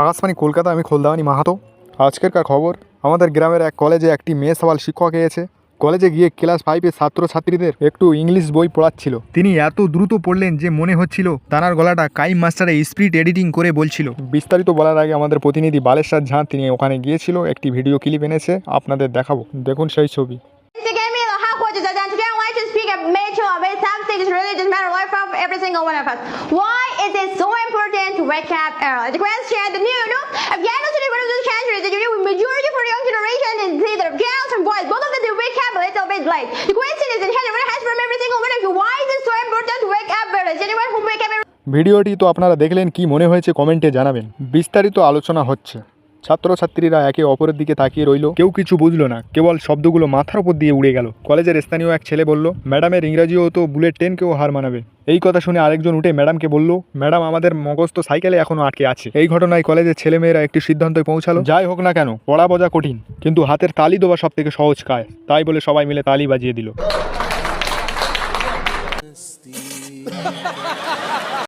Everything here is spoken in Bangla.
আকাশবাণী কলকাতা, আমি খোলদাওয়ানি মাহাতো। আজকেরকার খবর, আমাদের গ্রামের এক কলেজে একটি মেয়ে সওয়াল শিক্ষক এসেছে। কলেজে গিয়ে ক্লাস ফাইভের ছাত্রছাত্রীদের একটু ইংলিশ বই পড়াচ্ছিল। তিনি এত দ্রুত পড়লেন যে মনে হচ্ছিল তানার গলাটা কাইম মাস্টারে স্পিড এডিটিং করে বলছিল। বিস্তারিত বলার আগে আমাদের প্রতিনিধি বালেশ্বর ঝাঁ, তিনি ওখানে গিয়েছিল, একটি ভিডিও ক্লিপ এনেছে, আপনাদের দেখাবো। দেখুন সেই ছবি। Every single one of us. Why is it so important up early? The question the new no if you know the one of those countries that you majority for the young generation is either girls and boys. Both of them they wake up a little bit late. The question is in everyone has from every single one of you. Why is it so important to wake up early? Anyone who wake up early? ভিডিওটি তো আপনারা দেখলেন কি মনে হয়েছে কমেন্টে জানাবেন বিস্তারিত আলোচনা হচ্ছে ছাত্রছাত্রীরা একে অপরের দিকে তাকিয়ে রইল। কেউ কিছু বুঝলো না। কেবল শব্দগুলো মাথার উপর দিয়ে উড়ে গেল। কলেজের স্থানীয় এক ছেলে বলল, ম্যাডামের ইংরাজিও তো বুলেট ট্রেনকেও হার মানাবে। এই কথা শুনে আরেকজন উঠে ম্যাডামকে বলল, ম্যাডাম, আমাদের মগজ তো সাইকেলে এখনও আটকে আছে। এই ঘটনায় কলেজের ছেলেমেয়েরা একটি সিদ্ধান্তে পৌঁছালো। যাই হোক না কেন, পড়া বোঝা কঠিন, কিন্তু হাতের তালি দেওয়া সব থেকে সহজ কাজ। তাই বলে সবাই মিলে তালি বাজিয়ে দিল।